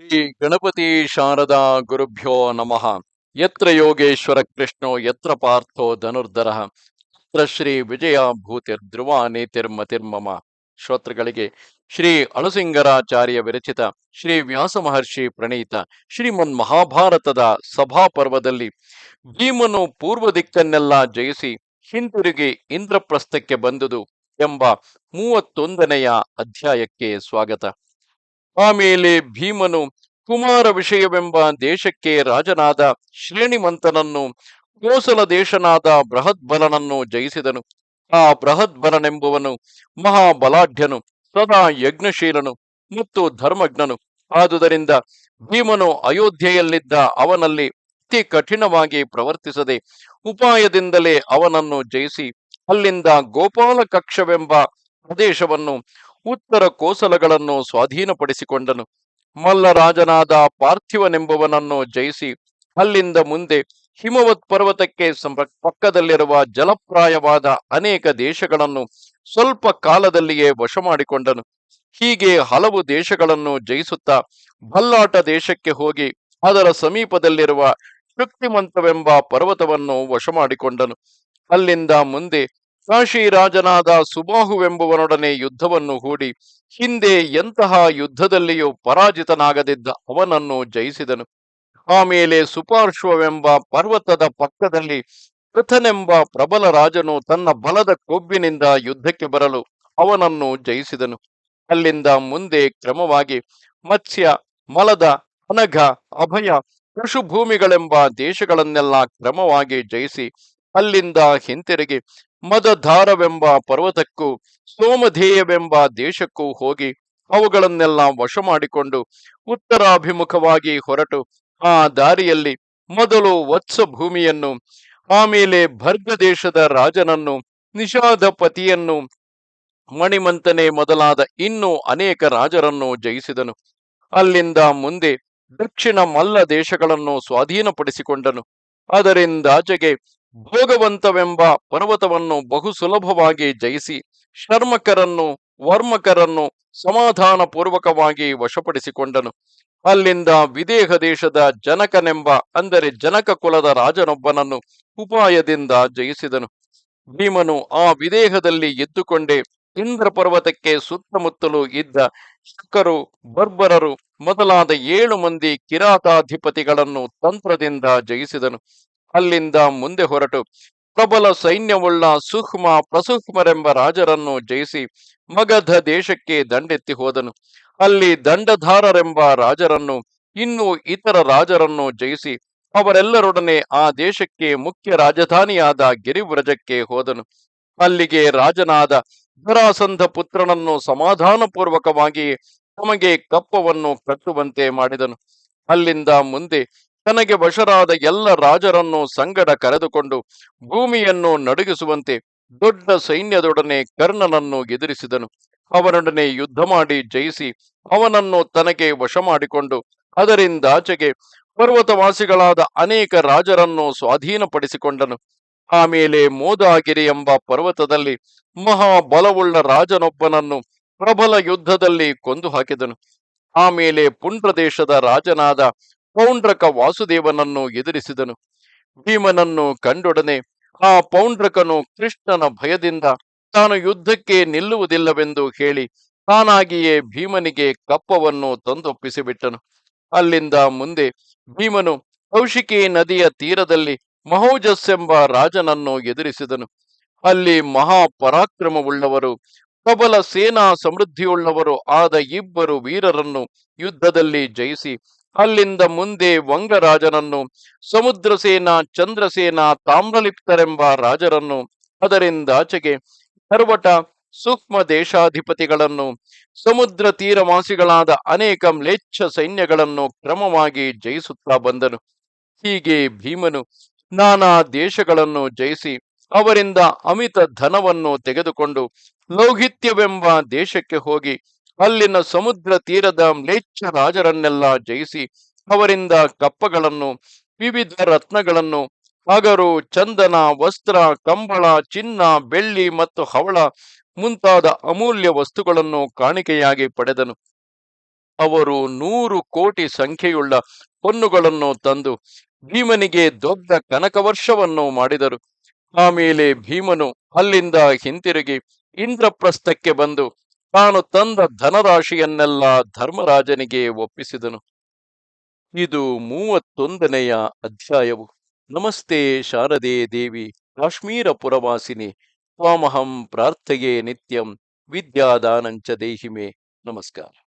ಶ್ರೀ ಗಣಪತಿ ಶಾರದಾ ಗುರುಭ್ಯೋ ನಮಃ. ಯತ್ರ ಯೋಗೇಶ್ವರ ಕೃಷ್ಣೋ, ಯತ್ರ ಪಾರ್ಥೋ ಧನುರ್ಧರ. ಯತ್ರ ಶ್ರೀ ವಿಜಯ ಭೂತಿರ್ ಧ್ರುವ ನೀತಿರ್ಮತಿರ್ಮಮ ಶ್ರೋತೃಗಳಿಗೆ ಶ್ರೀ ಅಳಸಿಂಗರಾಚಾರ್ಯ ವಿರಚಿತ ಶ್ರೀ ವ್ಯಾಸ ಮಹರ್ಷಿ ಪ್ರಣೀತ ಶ್ರೀಮನ್ ಮಹಾಭಾರತದ ಸಭಾಪರ್ವದಲ್ಲಿ ಭೀಮನು ಪೂರ್ವ ದಿಕ್ಕನ್ನೆಲ್ಲ ಜಯಿಸಿ ಹಿಂದಿರುಗಿ ಇಂದ್ರಪ್ರಸ್ಥಕ್ಕೆ ಬಂದುದು ಎಂಬ ಮೂವತ್ತೊಂದನೆಯ ಅಧ್ಯಾಯಕ್ಕೆ ಸ್ವಾಗತ. ಆಮೇಲೆ ಭೀಮನು ಕುಮಾರ ವಿಷಯವೆಂಬ ದೇಶಕ್ಕೆ ರಾಜನಾದ ಶ್ರೇಣಿಮಂತನನ್ನು ಕೋಸಲ ದೇಶನಾದ ಬೃಹದ್ಬಲನನ್ನು ಜಯಿಸಿದನು. ಆ ಬೃಹದ್ಬಲನೆಂಬುವನು ಮಹಾಬಲಾಢ್ಯನು, ಸದಾ ಯಜ್ಞಶೀಲನು ಮತ್ತು ಧರ್ಮಜ್ಞನು. ಆದುದರಿಂದ ಭೀಮನು ಅಯೋಧ್ಯೆಯಲ್ಲಿದ್ದ ಅವನಲ್ಲಿ ಅತಿ ಕಠಿಣವಾಗಿ ಪ್ರವರ್ತಿಸದೆ ಉಪಾಯದಿಂದಲೇ ಅವನನ್ನು ಜಯಿಸಿ, ಅಲ್ಲಿಂದ ಗೋಪಾಲ ಕಕ್ಷವೆಂಬ ಪ್ರದೇಶವನ್ನು ಉತ್ತರ ಕೋಸಲಗಳನ್ನು ಸ್ವಾಧೀನಪಡಿಸಿಕೊಂಡನು. ಮಲ್ಲರಾಜನಾದ ಪಾರ್ಥಿವನೆಂಬುವನನ್ನು ಜಯಿಸಿ ಅಲ್ಲಿಂದ ಮುಂದೆ ಹಿಮವತ್ ಪರ್ವತಕ್ಕೆ ಪಕ್ಕದಲ್ಲಿರುವ ಜಲಪ್ರಾಯವಾದ ಅನೇಕ ದೇಶಗಳನ್ನು ಸ್ವಲ್ಪ ಕಾಲದಲ್ಲಿಯೇ ವಶ ಮಾಡಿಕೊಂಡನು ಹೀಗೆ ಹಲವು ದೇಶಗಳನ್ನು ಜಯಿಸುತ್ತಾ ಭಲ್ಲಾಟ ದೇಶಕ್ಕೆ ಹೋಗಿ ಅದರ ಸಮೀಪದಲ್ಲಿರುವ ಶಕ್ತಿಮಂತವೆಂಬ ಪರ್ವತವನ್ನು ವಶ ಮಾಡಿಕೊಂಡನು ಅಲ್ಲಿಂದ ಮುಂದೆ ಕಾಶಿ ರಾಜನಾದ ಸುಬಾಹುವೆಂಬುವನೊಡನೆ ಯುದ್ಧವನ್ನು ಹೂಡಿ ಹಿಂದೆ ಎಂತಹ ಯುದ್ಧದಲ್ಲಿಯೂ ಪರಾಜಿತನಾಗದಿದ್ದ ಅವನನ್ನು ಜಯಿಸಿದನು. ಆಮೇಲೆ ಸುಪಾರ್ಶ್ವವೆಂಬ ಪರ್ವತದ ಪಕ್ಕದಲ್ಲಿ ಕೃತನೆಂಬ ಪ್ರಬಲ ರಾಜನು ತನ್ನ ಬಲದ ಕೊಬ್ಬಿನಿಂದ ಯುದ್ಧಕ್ಕೆ ಬರಲು ಅವನನ್ನು ಜಯಿಸಿದನು. ಅಲ್ಲಿಂದ ಮುಂದೆ ಕ್ರಮವಾಗಿ ಮತ್ಸ್ಯ, ಮಲದ, ಅನಘ, ಅಭಯ ಪಶುಭೂಮಿಗಳೆಂಬ ದೇಶಗಳನ್ನೆಲ್ಲ ಕ್ರಮವಾಗಿ ಜಯಿಸಿ ಅಲ್ಲಿಂದ ಹಿಂತಿರುಗಿ. ಮದಧಾರವೆಂಬ ಪರ್ವತಕ್ಕೂ ಸೋಮಧೇಯವೆಂಬ ದೇಶಕ್ಕೂ ಹೋಗಿ ಅವುಗಳನ್ನೆಲ್ಲ ವಶ ಮಾಡಿಕೊಂಡು ಉತ್ತರಾಭಿಮುಖವಾಗಿ ಹೊರಟು. ಆ ದಾರಿಯಲ್ಲಿ ಮೊದಲು ವತ್ಸ ಭೂಮಿಯನ್ನು ಆಮೇಲೆ ಭರ್ಗ ದೇಶದ ರಾಜನನ್ನು ನಿಷಾದಪತಿಯನ್ನು ಮಣಿಮಂತನೆ ಮೊದಲಾದ ಇನ್ನೂ ಅನೇಕ ರಾಜರನ್ನು ಜಯಿಸಿದನು. ಅಲ್ಲಿಂದ ಮುಂದೆ ದಕ್ಷಿಣ ಮಲ್ಲ ದೇಶಗಳನ್ನು ಸ್ವಾಧೀನಪಡಿಸಿಕೊಂಡನು. ಅದರಿಂದಾಚೆಗೆ ಭೋಗವಂತವೆಂಬ ಪರ್ವತವನ್ನು ಬಹು ಸುಲಭವಾಗಿ ಜಯಿಸಿ ಶರ್ಮಕರನ್ನು, ವರ್ಮಕರನ್ನು ಸಮಾಧಾನ ಪೂರ್ವಕವಾಗಿ ವಶಪಡಿಸಿಕೊಂಡನು. ಅಲ್ಲಿಂದ ವಿದೇಹ ದೇಶದ ಜನಕನೆಂಬ, ಅಂದರೆ ಜನಕ ಕುಲದ ರಾಜನೊಬ್ಬನನ್ನು ಉಪಾಯದಿಂದ ಜಯಿಸಿದನು. ಭೀಮನು ಆ ವಿದೇಹದಲ್ಲಿ ಎದ್ದುಕೊಂಡೇ ಇಂದ್ರ ಪರ್ವತಕ್ಕೆ ಸುತ್ತಮುತ್ತಲೂ ಇದ್ದ ಶಕರು, ಬರ್ಬರರು ಮೊದಲಾದ ಏಳು ಮಂದಿ ಕಿರಾತಾಧಿಪತಿಗಳನ್ನು ತಂತ್ರದಿಂದ ಜಯಿಸಿದನು. ಅಲ್ಲಿಂದ ಮುಂದೆ ಹೊರಟು. ಪ್ರಬಲ ಸೈನ್ಯವುಳ್ಳ ಸುಹ್ಮ ಪ್ರಸುಹ್ಮರೆಂಬ ರಾಜರನ್ನು ಜಯಿಸಿ ಮಗಧ ದೇಶಕ್ಕೆ ದಂಡೆತ್ತಿ ಹೋದನು. ಅಲ್ಲಿ ದಂಡಧಾರರೆಂಬ ರಾಜರನ್ನು, ಇನ್ನೂ ಇತರ ರಾಜರನ್ನು ಜಯಿಸಿ ಅವರೆಲ್ಲರೊಡನೆ ಆ ದೇಶಕ್ಕೆ ಮುಖ್ಯ ರಾಜಧಾನಿಯಾದ ಗಿರಿವ್ರಜಕ್ಕೆ ಹೋದನು. ಅಲ್ಲಿಗೆ ರಾಜನಾದ ಧರಾಸಂಧ ಪುತ್ರನನ್ನು ಸಮಾಧಾನಪೂರ್ವಕವಾಗಿ ತಮಗೆ ಕಪ್ಪವನ್ನು ಕಟ್ಟುವಂತೆ ಮಾಡಿದನು. ಅಲ್ಲಿಂದ ಮುಂದೆ ತನಗೆ ವಶರಾದ ಎಲ್ಲ ರಾಜರನ್ನು ಸಂಗಡ ಕರೆದುಕೊಂಡು ಭೂಮಿಯನ್ನು ನಡುಗಿಸುವಂತೆ ದೊಡ್ಡ ಸೈನ್ಯದೊಡನೆ ಕರ್ಣನನ್ನು ಎದುರಿಸಿದನು. ಅವನೊಡನೆ ಯುದ್ಧ ಮಾಡಿ ಜಯಿಸಿ ಅವನನ್ನು ತನಗೆ ವಶ ಮಾಡಿಕೊಂಡು ಅದರಿಂದಾಚೆಗೆ ಪರ್ವತವಾಸಿಗಳಾದ ಅನೇಕ ರಾಜರನ್ನು ಸ್ವಾಧೀನಪಡಿಸಿಕೊಂಡನು. ಆಮೇಲೆ ಮೋದಾಗಿರಿ ಎಂಬ ಪರ್ವತದಲ್ಲಿ ಮಹಾಬಲವುಳ್ಳ ರಾಜನೊಬ್ಬನನ್ನು ಪ್ರಬಲ ಯುದ್ಧದಲ್ಲಿ ಕೊಂದು ಹಾಕಿದನು ಆಮೇಲೆ ಪುಂಡ್ರದೇಶದ ರಾಜನಾದ ಪೌಂಡ್ರಕ ವಾಸುದೇವನನ್ನು ಎದುರಿಸಿದನು. ಭೀಮನನ್ನು ಕಂಡೊಡನೆ ಆ ಪೌಂಡ್ರಕನು ಕೃಷ್ಣನ ಭಯದಿಂದ ತಾನು ಯುದ್ಧಕ್ಕೆ ನಿಲ್ಲುವುದಿಲ್ಲವೆಂದು ಹೇಳಿ ತಾನಾಗಿಯೇ ಭೀಮನಿಗೆ ಕಪ್ಪವನ್ನು ತಂದೊಪ್ಪಿಸಿಬಿಟ್ಟನು. ಅಲ್ಲಿಂದ ಮುಂದೆ ಭೀಮನು ಕೌಶಿಕಿ ನದಿಯ ತೀರದಲ್ಲಿ ಮಹೌಜಸ್ ಎಂಬ ರಾಜನನ್ನು ಎದುರಿಸಿದನು. ಅಲ್ಲಿ ಮಹಾಪರಾಕ್ರಮವುಳ್ಳವರು, ಪ್ರಬಲ ಸೇನಾ ಸಮೃದ್ಧಿಯುಳ್ಳವರು ಆದ ಇಬ್ಬರು ವೀರರನ್ನು ಯುದ್ಧದಲ್ಲಿ ಜಯಿಸಿ ಅಲ್ಲಿಂದ ಮುಂದೆ ವಂಗರಾಜನನ್ನು ಸಮುದ್ರಸೇನ ಚಂದ್ರಸೇನ ತಾಮ್ರಲಿಪ್ತರೆಂಬ ರಾಜರನ್ನು ಅದರಿಂದಾಚೆಗೆ ಕರ್ವಟ ಸೂಕ್ಷ್ಮ ದೇಶಾಧಿಪತಿಗಳನ್ನು, ಸಮುದ್ರ ತೀರವಾಸಿಗಳಾದ ಅನೇಕ ಮ್ಲೇಚ್ಛ ಸೈನ್ಯಗಳನ್ನು ಕ್ರಮವಾಗಿ ಜಯಿಸುತ್ತಾ ಬಂದನು. ಹೀಗೆ ಭೀಮನು ನಾನಾ ದೇಶಗಳನ್ನು ಜಯಿಸಿ, ಅವರಿಂದ ಅಮಿತ ಧನವನ್ನು ತೆಗೆದುಕೊಂಡು ಲೌಹಿತ್ಯವೆಂಬ ದೇಶಕ್ಕೆ ಹೋಗಿ ಅಲ್ಲಿನ ಸಮುದ್ರ ತೀರದ ಮ್ಲೇಚ್ಛ ರಾಜರನ್ನೆಲ್ಲ ಜಯಿಸಿ ಅವರಿಂದ ಕಪ್ಪಗಳನ್ನು, ವಿವಿಧ ರತ್ನಗಳನ್ನು, ಹಗರು, ಚಂದನ, ವಸ್ತ್ರ, ಕಂಬಳ, ಚಿನ್ನ, ಬೆಳ್ಳಿ ಮತ್ತು ಹವಳ ಮುಂತಾದ ಅಮೂಲ್ಯ ವಸ್ತುಗಳನ್ನು ಕಾಣಿಕೆಯಾಗಿ ಪಡೆದನು. ಅವರು ನೂರು ಕೋಟಿ ಸಂಖ್ಯೆಯುಳ್ಳ ಹೊನ್ನುಗಳನ್ನು ತಂದು ಭೀಮನಿಗೆ ದೊಡ್ಡ ಕನಕವರ್ಷವನ್ನು ಮಾಡಿದರು. ಆಮೇಲೆ ಭೀಮನು ಅಲ್ಲಿಂದ ಹಿಂತಿರುಗಿ ಇಂದ್ರಪ್ರಸ್ಥಕ್ಕೆ ಬಂದು ತಾನು ತಂದ ಧನರಾಶಿಯನ್ನೆಲ್ಲ ಧರ್ಮರಾಜನಿಗೆ ಒಪ್ಪಿಸಿದನು. ಇದು ಮೂವತ್ತೊಂದನೆಯ ಅಧ್ಯಾಯವು. ನಮಸ್ತೆ ಶಾರದೆ ದೇವಿ ಕಾಶ್ಮೀರ ಪುರವಾಸಿನಿ ತ್ವಾಮಹಂ ಪ್ರಾರ್ಥೆಯೇ ನಿತ್ಯಂ, ವಿದ್ಯಾದಾನಂಚ ದೇಹಿಮೆ. ನಮಸ್ಕಾರ.